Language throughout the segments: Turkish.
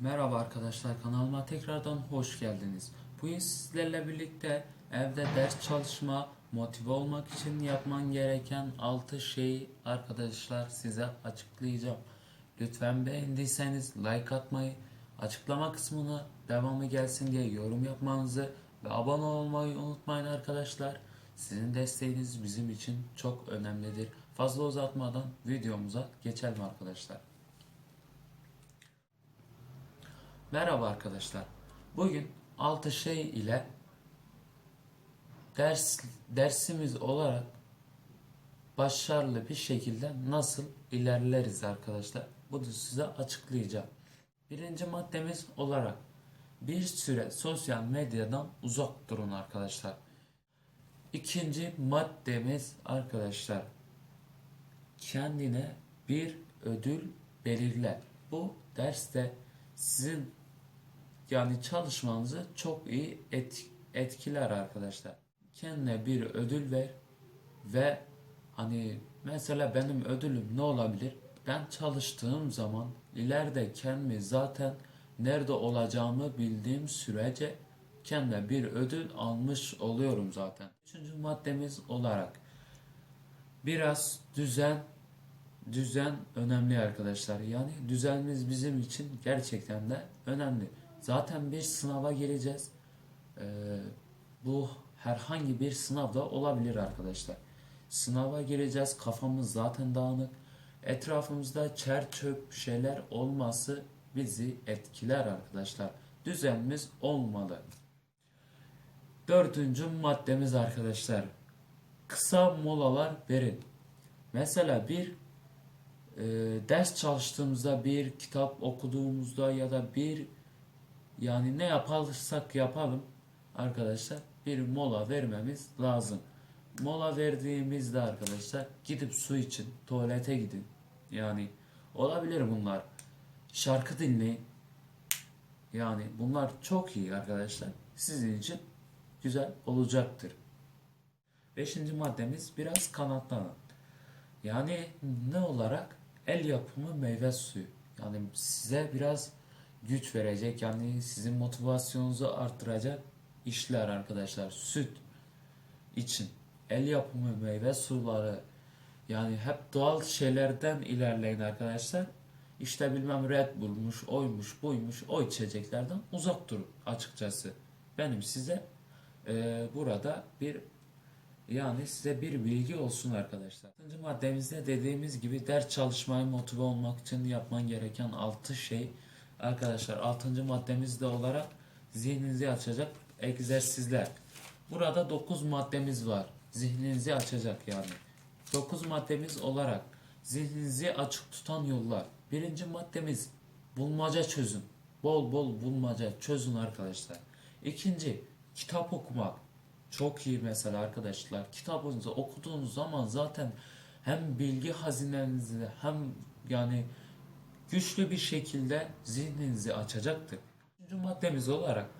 Merhaba arkadaşlar kanalıma tekrardan hoş geldiniz. Bugün sizlerle birlikte evde ders çalışma, motive olmak için yapman gereken 6 şeyi arkadaşlar size açıklayacağım. Lütfen beğendiyseniz like atmayı, açıklama kısmına devamı gelsin diye yorum yapmanızı ve abone olmayı unutmayın arkadaşlar. Sizin desteğiniz bizim için çok önemlidir. Fazla uzatmadan videomuza geçelim arkadaşlar. Merhaba arkadaşlar. Bugün 6 şey ile ders dersimiz olarak başarılı bir şekilde nasıl ilerleriz arkadaşlar. Bunu size açıklayacağım. Birinci maddemiz olarak bir süre sosyal medyadan uzak durun arkadaşlar. İkinci maddemiz arkadaşlar kendine bir ödül belirle. Bu derste sizin yani çalışmanızı çok iyi et- etkiler arkadaşlar. Kendine bir ödül ver ve hani mesela benim ödülüm ne olabilir? Ben çalıştığım zaman ileride kendimi zaten nerede olacağımı bildiğim sürece kendime bir ödül almış oluyorum zaten. Üçüncü maddemiz olarak biraz düzen düzen önemli arkadaşlar. Yani düzenimiz bizim için gerçekten de önemli. Zaten bir sınava gireceğiz. Ee, bu herhangi bir sınavda olabilir arkadaşlar. Sınava gireceğiz. Kafamız zaten dağınık. Etrafımızda çer çöp şeyler olması bizi etkiler arkadaşlar. Düzenimiz olmalı. Dördüncü maddemiz arkadaşlar. Kısa molalar verin. Mesela bir e, ders çalıştığımızda bir kitap okuduğumuzda ya da bir yani ne yaparsak yapalım arkadaşlar bir mola vermemiz lazım. Mola verdiğimizde arkadaşlar gidip su için tuvalete gidin. Yani olabilir bunlar. Şarkı dinleyin. Yani bunlar çok iyi arkadaşlar. Sizin için güzel olacaktır. Beşinci maddemiz biraz kanatlanın. Yani ne olarak? El yapımı meyve suyu. Yani size biraz güç verecek yani sizin motivasyonunuzu arttıracak işler arkadaşlar. Süt için el yapımı meyve suları yani hep doğal şeylerden ilerleyin arkadaşlar. İşte bilmem Red Bull'muş, oymuş, buymuş, o içeceklerden uzak durun açıkçası. Benim size e, burada bir yani size bir bilgi olsun arkadaşlar. 6. maddemizde dediğimiz gibi ders çalışmaya motive olmak için yapman gereken 6 şey. Arkadaşlar 6. maddemizde olarak zihninizi açacak egzersizler. Burada 9 maddemiz var. Zihninizi açacak yani. 9 maddemiz olarak zihninizi açık tutan yollar. Birinci maddemiz bulmaca çözün. Bol bol bulmaca çözün arkadaşlar. İkinci kitap okumak. Çok iyi mesela arkadaşlar. Kitabınızı okuduğunuz zaman zaten hem bilgi hazinenizi hem yani güçlü bir şekilde zihninizi açacaktır. Üçüncü maddemiz olarak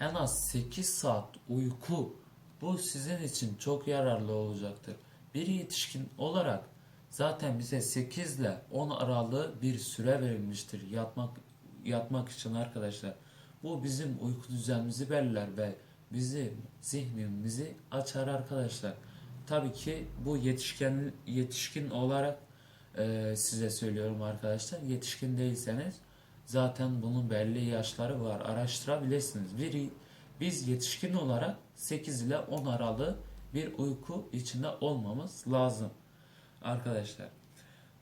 en az 8 saat uyku bu sizin için çok yararlı olacaktır. Bir yetişkin olarak zaten bize 8 ile 10 aralığı bir süre verilmiştir yatmak yatmak için arkadaşlar. Bu bizim uyku düzenimizi belirler ve bizi zihnimizi açar arkadaşlar. Tabii ki bu yetişkin yetişkin olarak e, size söylüyorum arkadaşlar. Yetişkin değilseniz zaten bunun belli yaşları var. Araştırabilirsiniz. Bir, biz yetişkin olarak 8 ile 10 aralığı bir uyku içinde olmamız lazım. Arkadaşlar.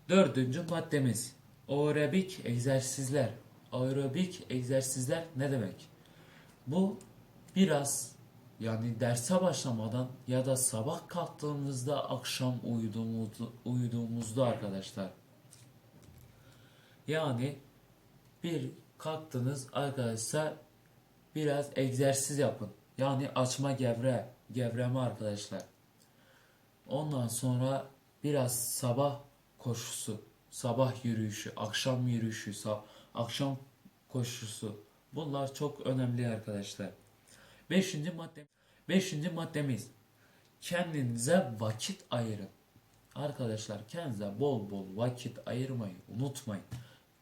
Dördüncü maddemiz aerobik egzersizler. Aerobik egzersizler ne demek? Bu biraz yani derse başlamadan ya da sabah kalktığımızda akşam uyuduğumuzda, arkadaşlar. Yani bir kalktınız arkadaşlar biraz egzersiz yapın. Yani açma gevre, gevreme arkadaşlar. Ondan sonra biraz sabah koşusu, sabah yürüyüşü, akşam yürüyüşü, akşam koşusu. Bunlar çok önemli arkadaşlar. Beşinci madde, beşinci maddemiz kendinize vakit ayırın. Arkadaşlar kendinize bol bol vakit ayırmayı unutmayın.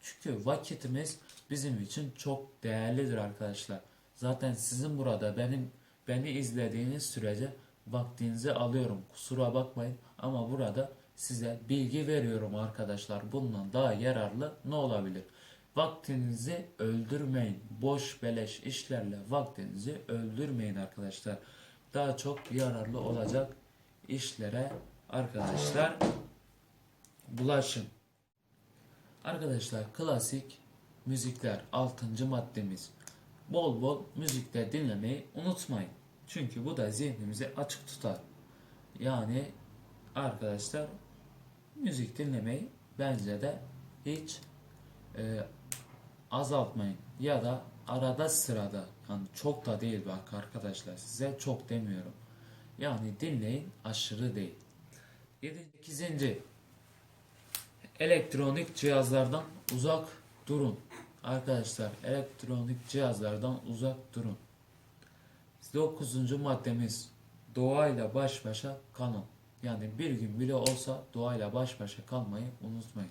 Çünkü vakitimiz bizim için çok değerlidir arkadaşlar. Zaten sizin burada benim beni izlediğiniz sürece vaktinizi alıyorum. Kusura bakmayın ama burada size bilgi veriyorum arkadaşlar. Bundan daha yararlı ne olabilir? Vaktinizi öldürmeyin. Boş beleş işlerle vaktinizi öldürmeyin arkadaşlar. Daha çok yararlı olacak işlere arkadaşlar bulaşın. Arkadaşlar klasik müzikler 6. maddemiz. Bol bol müzikler dinlemeyi unutmayın. Çünkü bu da zihnimizi açık tutar. Yani arkadaşlar müzik dinlemeyi bence de hiç e, azaltmayın. Ya da arada sırada yani çok da değil bak arkadaşlar size çok demiyorum. Yani dinleyin aşırı değil. 8. Elektronik cihazlardan uzak durun. Arkadaşlar elektronik cihazlardan uzak durun. 9. maddemiz doğayla baş başa kalın. Yani bir gün bile olsa doğayla baş başa kalmayı unutmayın.